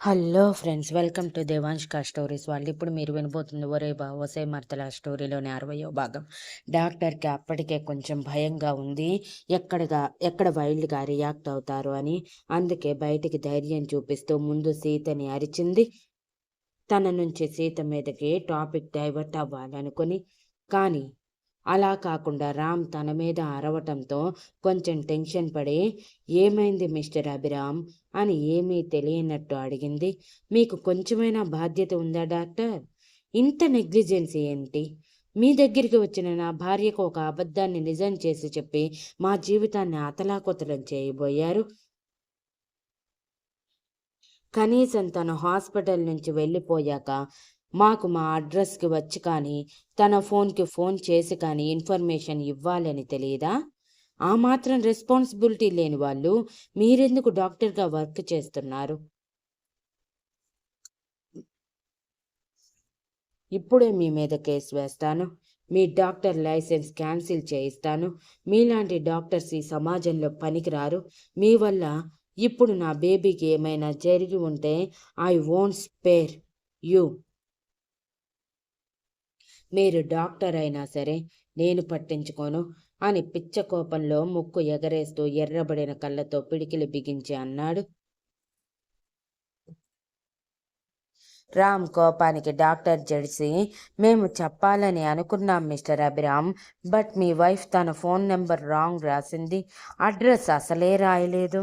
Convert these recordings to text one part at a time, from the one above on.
Hello friends welcome to దేవాంష్క stories వాళ్ళు ఇప్పుడు మీరు వినబోతుంది ఒరే బా ఒసే మర్తల స్టోరీలోని అరవయో భాగం. డాక్టర్కి అప్పటికే కొంచెం భయంగా ఉంది. ఎక్కడగా ఎక్కడ వైల్డ్గా రియాక్ట్ అవుతారు అని అందుకే బయటికి ధైర్యం చూపిస్తూ ముందు సీతని అరిచింది. తన నుంచి సీత మీదకి టాపిక్ డైవర్ట్ అవ్వాలనుకుని కానీ అలా కాకుండా రామ్ తన మీద అరవటంతో కొంచెం టెన్షన్ పడి ఏమైంది మిస్టర్ అభిరామ్? అని ఏమీ తెలియనట్టు అడిగింది. మీకు కొంచెమైనా బాధ్యత ఉందా డాక్టర్? ఇంత నెగ్లిజెన్సీ ఏంటి? మీ దగ్గరికి వచ్చిన నా భార్యకు ఒక అబద్ధాన్ని నిజం చేసి చెప్పి మా జీవితాన్ని అతలాకుతలం చేయబోయారు. కనీసం తను హాస్పిటల్ నుంచి వెళ్ళిపోయాక మాకు మా అడ్రస్కి వచ్చి కానీ తన ఫోన్కి ఫోన్ చేసి కానీ ఇన్ఫర్మేషన్ ఇవ్వాలని తెలియదా ఆ మాత్రం రెస్పాన్సిబిలిటీ లేని వాళ్ళు మీరెందుకు డాక్టర్గా వర్క్ చేస్తున్నారు? ఇప్పుడే మీ మీద కేసు వేస్తాను. మీ డాక్టర్ లైసెన్స్ క్యాన్సిల్ చేయిస్తాను. మీలాంటి డాక్టర్స్ ఈ సమాజంలో పనికిరారు. మీ వల్ల ఇప్పుడు నా బేబీకి ఏమైనా జరిగి ఉంటే ఐ వోంట్ స్పేర్ యూ. మీరు డాక్టర్ అయినా సరే నేను పట్టించుకోను అని పిచ్చ కోపంలో ముక్కు ఎగరేస్తూ ఎర్రబడిన కళ్ళతో పిడికిలి బిగించి అన్నాడు. రామ్ కోపానికి డాక్టర్ జడిసి మేము చెప్పాలని అనుకున్నాం మిస్టర్ అభిరామ్ బట్ మీ వైఫ్ తన ఫోన్ నెంబర్ రాంగ్ రాసింది అడ్రస్ అసలే రాయలేదు.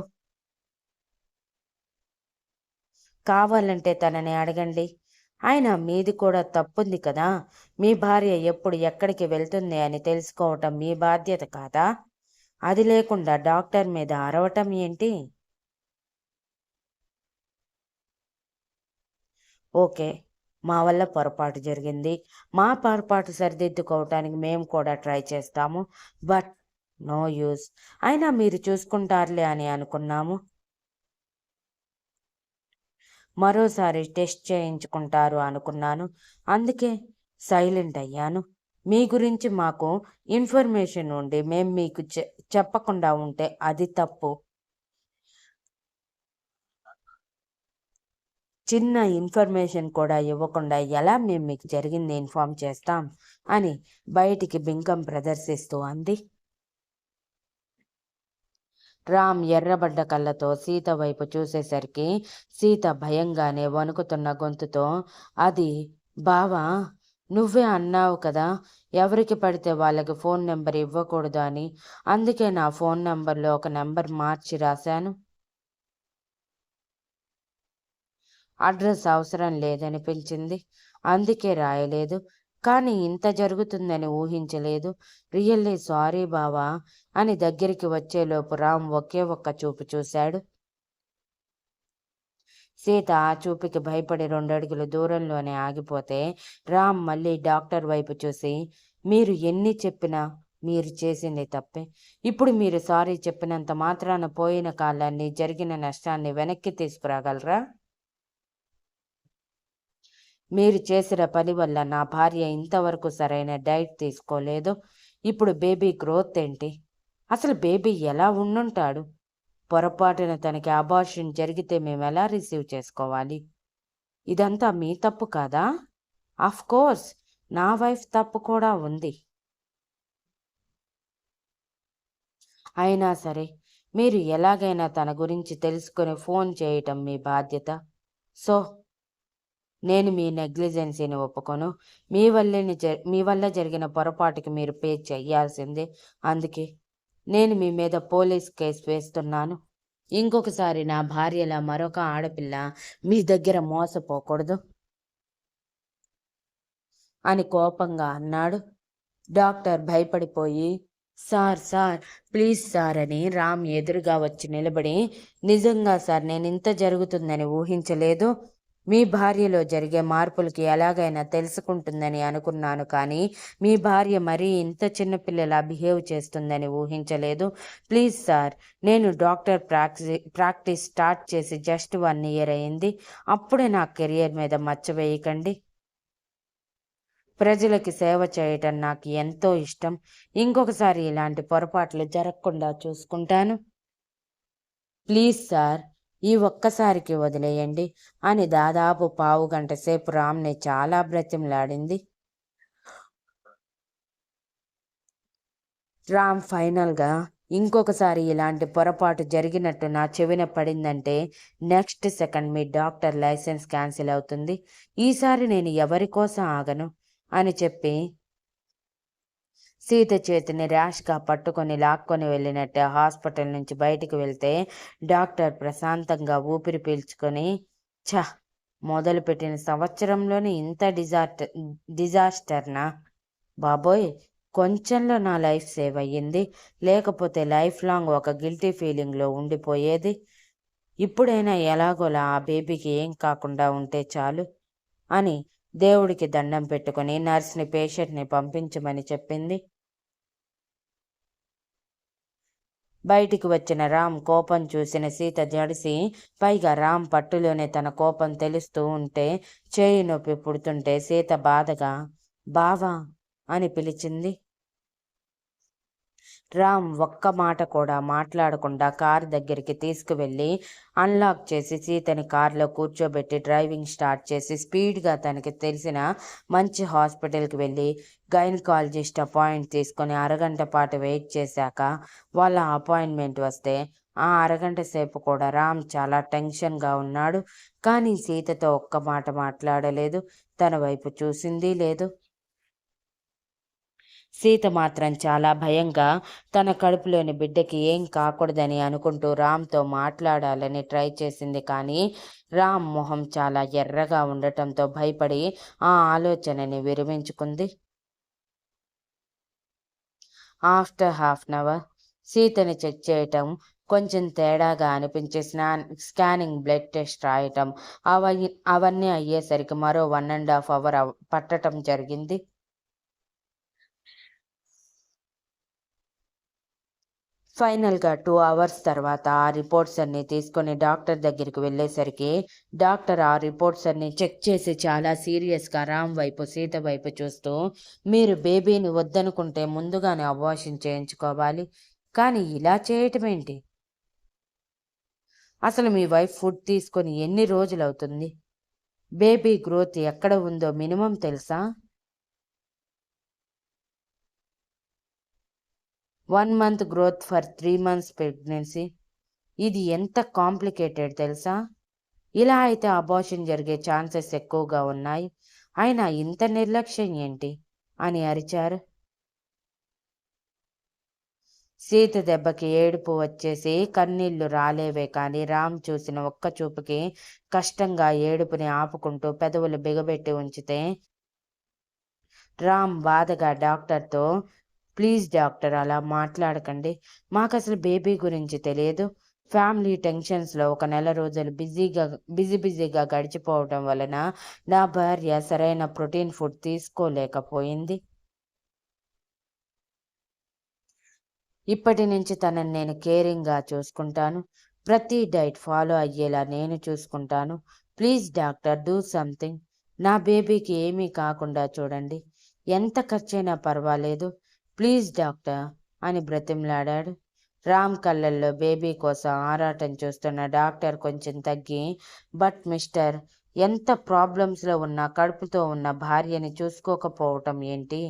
కావాలంటే తనని అడగండి. ఆయన మీది కూడా తప్పుంది కదా. మీ భార్య ఎప్పుడు ఎక్కడికి వెళ్తుంది అని తెలుసుకోవటం మీ బాధ్యత కాదా? అది లేకుండా డాక్టర్ మీద అరవటం ఏంటి? ఓకే మా వల్ల పొరపాటు జరిగింది. మా పొరపాటు సరిదిద్దుకోవటానికి మేము కూడా ట్రై చేస్తాము. But no use. అయినా మీరు చూసుకుంటారులే అని అనుకున్నాము. మరోసారి టెస్ట్ చేయించుకుంటారు అనుకున్నాను. అందుకే సైలెంట్ అయ్యాను. మీ గురించి మాకు ఇన్ఫర్మేషన్ ఉండి మేము మీకు చెప్పకుండా ఉంటే అది తప్పు. చిన్న ఇన్ఫర్మేషన్ కూడా ఇవ్వకుండా ఎలా మేము మీకు జరిగింది ఇన్ఫామ్ చేస్తాం అని బయటికి బింకం ప్రదర్శిస్తూ అంది. రామ్ ఎర్రబడ్డ కళ్ళతో సీత వైపు చూసేసరికి సీత భయంగానే వణుకుతున్న గొంతుతో అది బావా నువ్వే అన్నావు కదా ఎవరికి పడితే వాళ్ళకి ఫోన్ నెంబర్ ఇవ్వకూడదు అని. అందుకే నా ఫోన్ నెంబర్లో ఒక నెంబర్ మార్చి రాశాను. అడ్రస్ అవసరం లేదనిపించింది అందుకే రాయలేదు. కానీ ఇంత జరుగుతుందని ఊహించలేదు. రియల్లీ సారీ బావా అని దగ్గరికి వచ్చేలోపు రామ్ ఒకే ఒక్క చూపు చూశాడు. సీత ఆ చూపుకి భయపడి రెండడుగులు దూరంలోనే ఆగిపోతే రామ్ మళ్ళీ డాక్టర్ వైపు చూసి మీరు ఎన్ని చెప్పినా మీరు చేసింది తప్పే. ఇప్పుడు మీరు సారీ చెప్పినంత మాత్రాన పోయిన కాలాన్ని జరిగిన నష్టాన్ని వెనక్కి తీసుకురాగలరా? మీరు చేసిన పని వల్ల నా భార్య ఇంతవరకు సరైన డైట్ తీసుకోలేదు. ఇప్పుడు బేబీ గ్రోత్ ఏంటి? అసలు బేబీ ఎలా ఉండుంటాడు? పొరపాటున తనకి అబార్షన్ జరిగితే మేము ఎలా రిసీవ్ చేసుకోవాలి? ఇదంతా మీ తప్పు కాదా? ఆఫ్ కోర్స్ నా వైఫ్ తప్పు కూడా ఉంది. అయినా సరే మీరు ఎలాగైనా తన గురించి తెలుసుకుని ఫోన్ చేయటం మీ బాధ్యత. సో నేను మీ నెగ్లిజెన్సీని ఒప్పుకోను. మీ వల్లే మీ వల్ల జరిగిన పొరపాటుకి మీరు పే చెయ్యాల్సిందే. అందుకే నేను మీ మీద పోలీస్ కేసు వేస్తున్నాను. ఇంకొకసారి నా భార్యల మరొక ఆడపిల్ల మీ దగ్గర మోసపోకూడదు అని కోపంగా అన్నాడు. డాక్టర్ భయపడిపోయి సార్ సార్ ప్లీజ్ సార్ అని రామ్ ఎదురుగా వచ్చి నిలబడి నిజంగా సార్ నేను ఇంత జరుగుతుందని ఊహించలేదు. మీ భార్యలో జరిగే మార్పులకి ఎలాగైనా తెలుసుకుంటుందని అనుకున్నాను కానీ మీ భార్య మరీ ఇంత చిన్నపిల్లలా బిహేవ్ చేస్తుందని ఊహించలేదు. ప్లీజ్ సార్ నేను డాక్టర్ ప్రాక్టీ ప్రాక్టీస్ స్టార్ట్ చేసి జస్ట్ వన్ ఇయర్ అయింది. అప్పుడే నా కెరియర్ మీద మచ్చవేయకండి ప్రజలకి సేవ చేయటం నాకు ఎంతో ఇష్టం. ఇంకొకసారి ఇలాంటి పొరపాట్లు జరగకుండా చూసుకుంటాను. ప్లీజ్ సార్ ఈ ఒక్కసారికి వదిలేయండి అని దాదాపు పావు గంట సేపు రామ్ని చాలా బ్రతిమలాడింది. రామ్ ఫైనల్గా ఇంకొకసారి ఇలాంటి పొరపాటు జరిగినట్టు నా చెవిన పడిందంటే నెక్స్ట్ సెకండ్ మీ డాక్టర్ లైసెన్స్ క్యాన్సిల్ అవుతుంది. ఈసారి నేను ఎవరి కోసం ఆగను అని చెప్పి సీత చేతిని ర్యాష్గా పట్టుకొని లాక్కొని వెళ్ళినట్టే హాస్పిటల్ నుంచి బయటికి వెళ్తే డాక్టర్ ప్రశాంతంగా ఊపిరి పీల్చుకొని ఛ మొదలుపెట్టిన సంవత్సరంలోనే ఇంత డిజాస్టర్ డిజాస్టర్నా బాబోయ్ కొంచెంలో నా లైఫ్ సేవ్ అయ్యింది. లేకపోతే లైఫ్ లాంగ్ ఒక గిల్టీ ఫీలింగ్లో ఉండిపోయేది. ఇప్పుడైనా ఎలాగోలా ఆ బేబీకి ఏం కాకుండా ఉంటే చాలు అని దేవుడికి దండం పెట్టుకుని నర్స్ని పేషెంట్ని పంపించమని చెప్పింది. బయటికి వచ్చిన రామ్ కోపం చూసిన సీత జడిసి పైగా రామ్ పట్టులోనే తన కోపం తెలుస్తూ ఉంటే చేయి నొప్పి పుడుతుంటే సీత బాధగా బావా అని పిలిచింది. రామ్ ఒక్క మాట కూడా మాట్లాడకుండా కారు దగ్గరికి తీసుకువెళ్ళి అన్లాక్ చేసి సీతని కార్లో కూర్చోబెట్టి డ్రైవింగ్ స్టార్ట్ చేసి స్పీడ్గా తనకి తెలిసిన మంచి హాస్పిటల్కి వెళ్ళి గైనకాలజిస్ట్ అపాయింట్ తీసుకొని అరగంట పాటు వెయిట్ చేశాక వాళ్ళ అపాయింట్మెంట్ వస్తే ఆ అరగంట సేపు కూడా రామ్ చాలా టెన్షన్గా ఉన్నాడు. కానీ సీతతో ఒక్క మాట మాట్లాడలేదు. తన వైపు చూసింది లేదు. సీత మాత్రం చాలా భయంగా తన కడుపులోని బిడ్డకి ఏం కాకూడదని అనుకుంటూ రామ్తో మాట్లాడాలని ట్రై చేసింది. కానీ రామ్ మొహం చాలా ఎర్రగా ఉండటంతో భయపడి ఆ ఆలోచనని విరమించుకుంది. ఆఫ్టర్ హాఫ్ అన్ అవర్ సీతని చెక్ చేయటం కొంచెం తేడాగా అనిపించే స్నా స్కానింగ్ బ్లడ్ టెస్ట్ రాయటం అవన్నీ అవన్నీ అయ్యేసరికి మరో వన్ అండ్ హాఫ్ అవర్ పట్టడం జరిగింది. ఫైనల్గా టూ అవర్స్ తర్వాత ఆ రిపోర్ట్స్ అన్ని తీసుకొని డాక్టర్ దగ్గరికి వెళ్ళేసరికి డాక్టర్ ఆ రిపోర్ట్స్ అన్ని చెక్ చేసి చాలా సీరియస్గా రామ్ వైపు సీత వైపు చూస్తూ మీరు బేబీని వద్దనుకుంటే ముందుగానే అబార్షన్ చేయించుకోవాలి. కానీ ఇలా చేయటం ఏంటి? అసలు మీ వైఫ్ ఫుడ్ తీసుకొని ఎన్ని రోజులు అవుతుంది బేబీ గ్రోత్ ఎక్కడ ఉందో మినిమం తెలుసా? One month growth for three months pregnancy ఇది ఎంత కాంప్లికేటెడ్ తెలుసా? ఇలా అయితే అబార్షన్ జరిగే ఛాన్సెస్ ఎక్కువగా ఉన్నాయి. అయినా ఇంత నిర్లక్ష్యం ఏంటి? అని అరిచారు. సీత దెబ్బకి ఏడుపు వచ్చేసి కన్నీళ్ళు రాలేవే కానీ రామ్ చూసిన ఒక్క చూపుకి కష్టంగా ఏడుపుని ఆపుకుంటూ పెదవులు బిగబెట్టి ఉంచితే రామ్ బాధగా డాక్టర్తో ప్లీజ్ డాక్టర్ అలా మాట్లాడకండి. మాకు అసలు బేబీ గురించి తెలియదు. ఫ్యామిలీ టెన్షన్స్లో ఒక నెల రోజులు బిజీగా బిజీ బిజీగా గడిచిపోవడం వలన నా భార్య సరైన ప్రోటీన్ ఫుడ్ తీసుకోలేకపోయింది. ఇప్పటి నుంచి తనని నేను కేరింగ్గా చూసుకుంటాను. ప్రతి డైట్ ఫాలో అయ్యేలా నేను చూసుకుంటాను. Please doctor do something. నా బేబీకి ఏమీ కాకుండా చూడండి. ఎంత ఖర్చైనా పర్వాలేదు. ప్లీజ్ డాక్టర్ అని బ్రతిమలాడాడు. రామ్ కళ్ళల్లో బేబీ కోసం ఆరాటం చూస్తున్న డాక్టర్ కొంచెం తగ్గి బట్ మిస్టర్ ఎంత ప్రాబ్లమ్స్లో ఉన్న కడుపుతో ఉన్న భార్యని చూసుకోకపోవటం ఏంటి?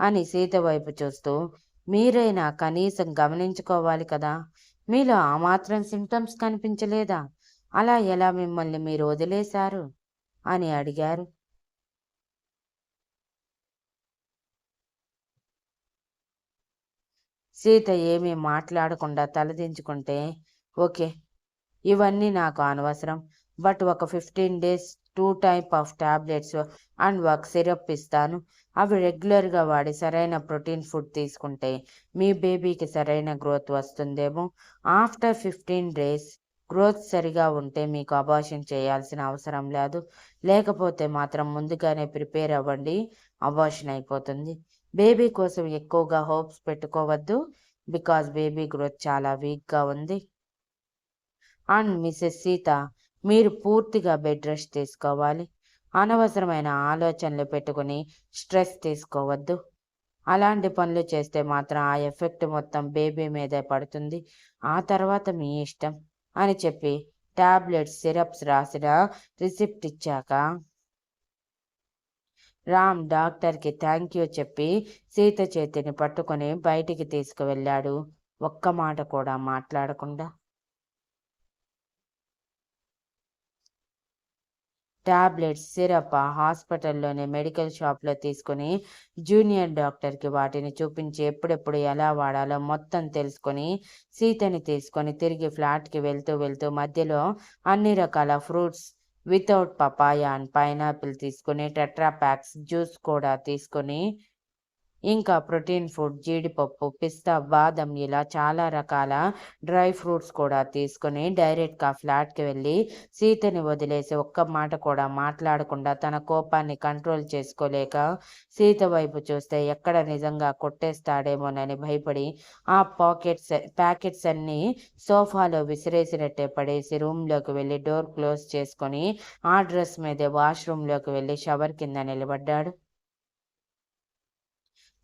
అని సీత వైపు చూస్తూ మీరైనా కనీసం గమనించుకోవాలి కదా మీలో ఆ మాత్రం సిమ్టమ్స్ కనిపించలేదా? అలా ఎలా మిమ్మల్ని మీరు వదిలేశారు? అని అడిగారు. సీత ఏమీ మాట్లాడకుండా తలదించుకుంటే ఓకే ఇవన్నీ నాకు అనవసరం బట్ ఒక fifteen days two type of tablets and ఒక సిరప్ ఇస్తాను. అవి రెగ్యులర్గా వాడి సరైన ప్రోటీన్ ఫుడ్ తీసుకుంటే మీ బేబీకి సరైన గ్రోత్ వస్తుందేమో. ఆఫ్టర్ ఫిఫ్టీన్ డేస్ గ్రోత్ సరిగా ఉంటే మీకు అబార్షన్ చేయాల్సిన అవసరం లేదు. లేకపోతే మాత్రం ముందుగానే ప్రిపేర్ అవ్వండి అబార్షన్ అయిపోతుంది. బేబీ కోసం ఎక్కువగా హోప్స్ పెట్టుకోవద్దు బికాజ్ బేబీ గ్రోత్ చాలా వీక్గా ఉంది. అండ్ మిసెస్ సీత మీరు పూర్తిగా బెడ్ రెస్ట్ తీసుకోవాలి. అనవసరమైన ఆలోచనలు పెట్టుకుని స్ట్రెస్ తీసుకోవద్దు. అలాంటి పనులు చేస్తే మాత్రం ఆ ఎఫెక్ట్ మొత్తం బేబీ మీదే పడుతుంది. ఆ తర్వాత మీ ఇష్టం అని చెప్పి టాబ్లెట్స్ సిరప్స్ రాసిన రిసిప్ట్ ఇచ్చాక రామ్ డాక్టర్కి థ్యాంక్ యూ చెప్పి సీత చేతిని పట్టుకొని బయటికి తీసుకువెళ్ళాడు. ఒక్క మాట కూడా మాట్లాడకుండా. టాబ్లెట్స్ సిరప్ హాస్పిటల్లోని మెడికల్ షాప్లో తీసుకుని జూనియర్ డాక్టర్కి వాటిని చూపించి ఎప్పుడెప్పుడు ఎలా వాడాలో మొత్తం తెలుసుకొని సీతని తీసుకొని తిరిగి ఫ్లాట్కి వెళ్తూ వెళ్తూ మధ్యలో అన్ని రకాల fruits without papaya and pineapple తీసుకొని టెట్రా ప్యాక్స్ జ్యూస్ కూడా తీసుకొని ఇంకా ప్రోటీన్ ఫుడ్ జీడిపప్పు పిస్తా బాదం ఇలా చాలా రకాల డ్రై ఫ్రూట్స్ కూడా తీసుకుని డైరెక్ట్గా ఫ్లాట్కి వెళ్ళి సీతని వదిలేసి ఒక్క మాట కూడా మాట్లాడకుండా తన కోపాన్ని కంట్రోల్ చేసుకోలేక సీత వైపు చూస్తే ఎక్కడ నిజంగా కొట్టేస్తాడేమోనని భయపడి ఆ పాకెట్స్ ప్యాకెట్స్ అన్నీ సోఫాలో విసిరేసినట్టే పడేసి రూమ్లోకి వెళ్ళి డోర్ క్లోజ్ చేసుకొని ఆ డ్రెస్ మీదే వాష్రూమ్లోకి వెళ్ళి షవర్ కింద నిలబడ్డాడు.